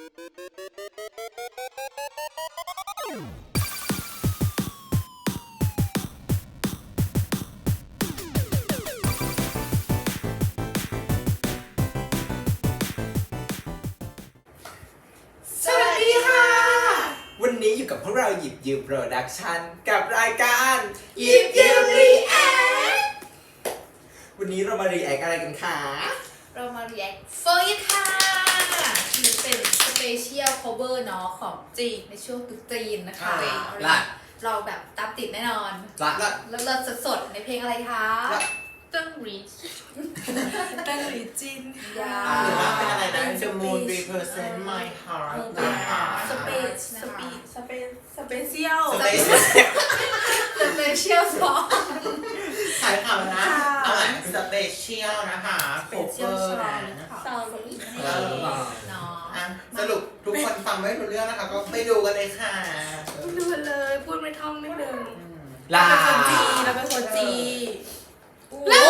สวัสดีค่ะ วันนี้อยู่กับพวกเราหยิบยืมโปรดักชันกับรายการหยิบยืม React วันนี้เรามารีแอคอะไรกันคะ เรามา react เฟยค่ะ ชียล cover เนาะของจีนในช่วงตรุษจีนนะคะอ่าเราละเราแบบตามติดแน่นอนละแล้วเราสดๆในเพลงอะไรคะละตั้งรีตั้งรีจินยา หรือว่าเป็นอะไรนะ The moon represent my heart นะคะ สเปซสปีดสเปนสเปเชียลสเปซสเปเชียลซอง ขายคำนะเอาใหม่สเปเชียลนะคะโคเวอร์นะสอง เออ เนาะอะ สรุปทุกคนฟังไม่รู้เรื่องนะคะ ก็ไปดูกันเลยค่ะดูเลย พูดไม่ท่องนิดนึงลา เราเป็นคนจีเราเป็นคนจีแล้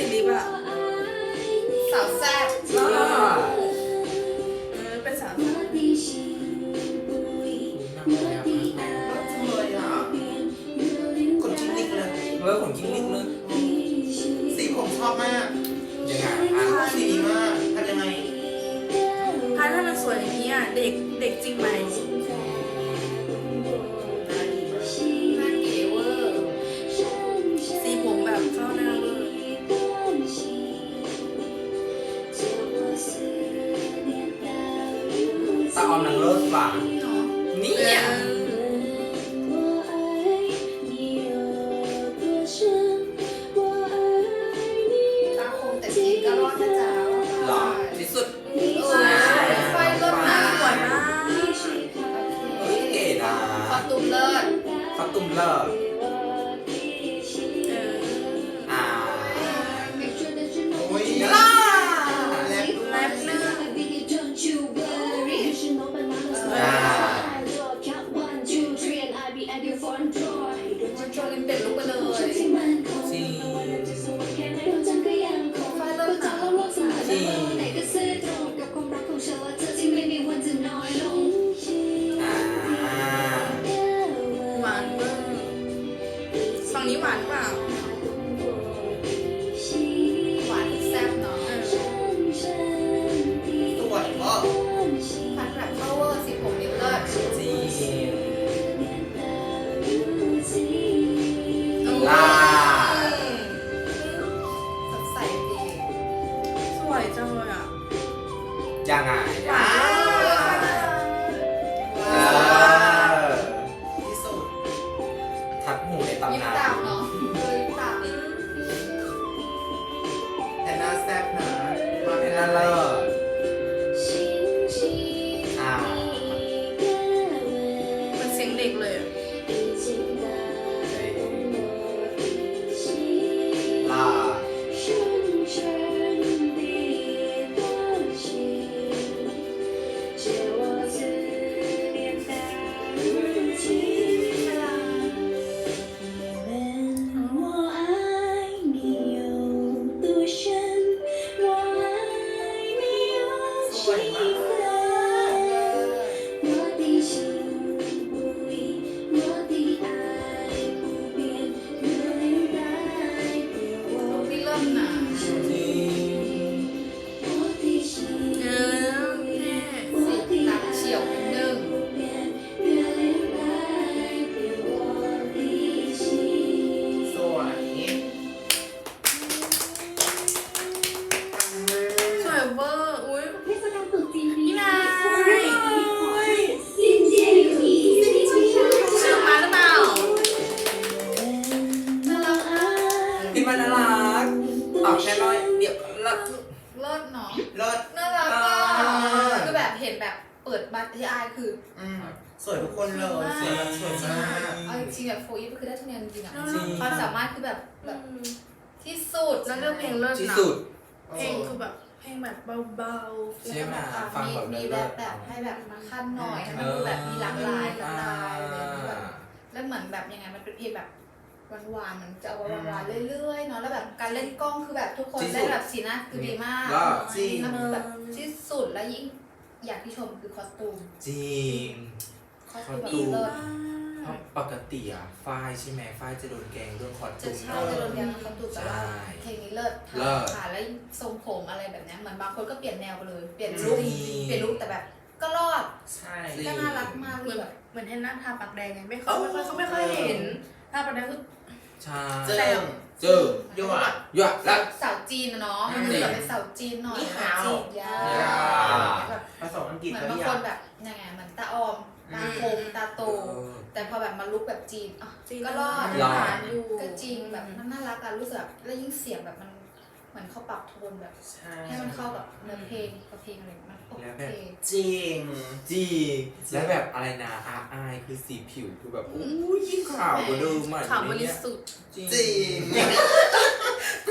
สีลิปอะสาวแซ่บลาเออเป็นสาวจังเลยอะคนจริงนิกเลยเวอร์ของกิ้งลิกเลยสีผมชอบมากยังไงอะสีดีมากทำยังไง พันถ้ามันสวยอย่างนี้อะเด็กเด็กจริงไหมน่ ม ชว์ลิมเป็ดลุกไปเลยจริงหวานมากฟังนี้หวานเปล่า ปิดบัตรที่อายคืออืมสวยทุกคนเลยสวยแบบสวยมาก เอาจริงๆแบบโฟอีฟคือได้ทุกแนวจริงๆอะจริง ความสามารถคือแบบแบบที่สุดแล้วเรื่องเพลงเลิศที่นะสุด เพลงคือแบบเพลงแบบเบาๆใช่ไหมอะฟังมีแบบมีเลิแบบศๆแบบให้แบบมาขั้นหน่อยให้มันดูแบบมีหลากหลายหลากหลายอะไรอย่างเงี้ยแบบ แล้วเหมือนแบบยังไงมันเป็นเพลงแบบหวานๆมันจะเอาหวานๆเรื่อยๆเนาะแล้วแบบการเล่นกล้องคือแบบทุกคนที่สุดได้แบบสีหน้าคือดีมากก็จริง แล้วมันแบบที่สุดแล้วยิ่ง อย่างที่ชมคือคอสตูม จริง คอสตูมแบบคอสตูมเลิศ เพราะปกติอะฝ้ายใช่ไหมฝ้ายจะโดนแกล้งเรื่องคอร์จะตูมใช่จะโดนยังคอสตูมแต่ว่าใช่เพลงนี้เลิศเลิศค่ะแล้วทรงผมอะไรแบบเนี้ยเหมือนบางคนก็เปลี่ยนแนวไปเลย เปลี่ยนลุคจริงเปลี่ยนลุคแต่แบบ ก็รอดใช่จริงก็น่ารักมากเหเลมือยนแบบเหมือนเห็นหน้าทาปากแดงไงไม่ค่อยไม่ค่อยเขาไม่ค่อยเห็นหน้าปากแดงคือใช่เจิม เจิมยั่วยั่วแล้วสาวจีนอะเนาะมันดูแบบเป็นสาวจีนหน่อยนี่ขาว จีนยายาว แบบผสมอังกฤษเหมือนก็บางยัคงนแบบยังไงเหมือนตาออมตาคมตาโตเออแต่พอแบบมาลุกแบบจีนอะจริงก็รอดรอดหาอยู่ก็จริงแบบมันน่ารักอะรู้สึกแบบแล้วยิ่งเสียงแบบมัน เหมือนเขาปรับโทนแบบ ใช่ให้มันเข้ากับเนื้อเพลงกับเพลงอะไรมันโอแล้วเคแบบจริง จริง แล้วแบบอะไรนะอาอายคือสีผิวคือแบบอู้ยิ่งขาวกว่าเดิมอะข่าวบในริเนี้ยสุทธิ์จริงจริง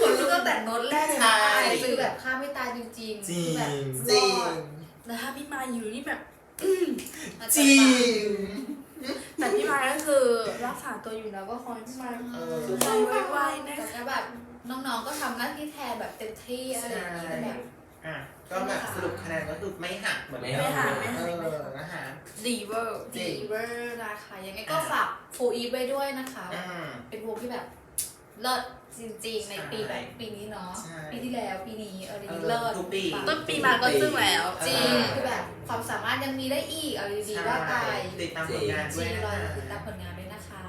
ขนลุกตั้งแต่โน้ตแรกเลยใช่นะคือแบบฆ่าไม่ตายจริงๆจริงคือแบบจริงรอดแล้วถ้าพี่มาอยู่นี่แบบจริงแต่พี่มาก็คือรักษาตัวอยู่แล้วก็คอยพี่มาเออคือไปไวๆนะแต่ก็แบบ น้องๆก็ทำหน้าที่แทนแบบเต็มที่อะไรอย่างนี้แบบ อะก็แบบสรุปคะแนนก็คือไม่หักเหมือนไม่เดิหัก เออนะคะ ดีเวอร์จริดีง เวอร์นะคะยังไงก็ฝากโฟอีฟไว้ด้วยนะคะอืมเป็นวงที่แบบเลิศจริงๆ ในปีใช่แบบปีนี้เนาะใช่ปีที่แล้วปีนี้เออปีนี้เออเลิศทุกปี ปังต้นปีมาก็ซึ่งแล้ว จริงเออคือแบบความสามารถยังมีได้อีกเอาดีๆว่าไปติดตามผลงานจด้วริยงนะรอคะติดตามผลงานด้วยนะคะ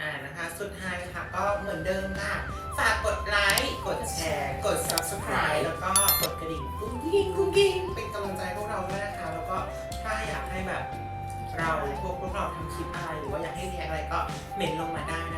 อ่านะคะ สุดท้ายค่ะก็เหมือนเดิมค่ะ ฝากกด ไลค์กดแชร์ กด subscribe แล้วก็กดกระดิ่งกุ้งกิ้งกุ้งกิ้งเป็นกำลังใจพวกเราด้วยนะคะ แล้วก็ถ้าอยากให้แบบเราพวกพวกเราทำคลิปอะไรหรือว่าอยากให้เรียนอะไรก็เมนลงมาได้นะ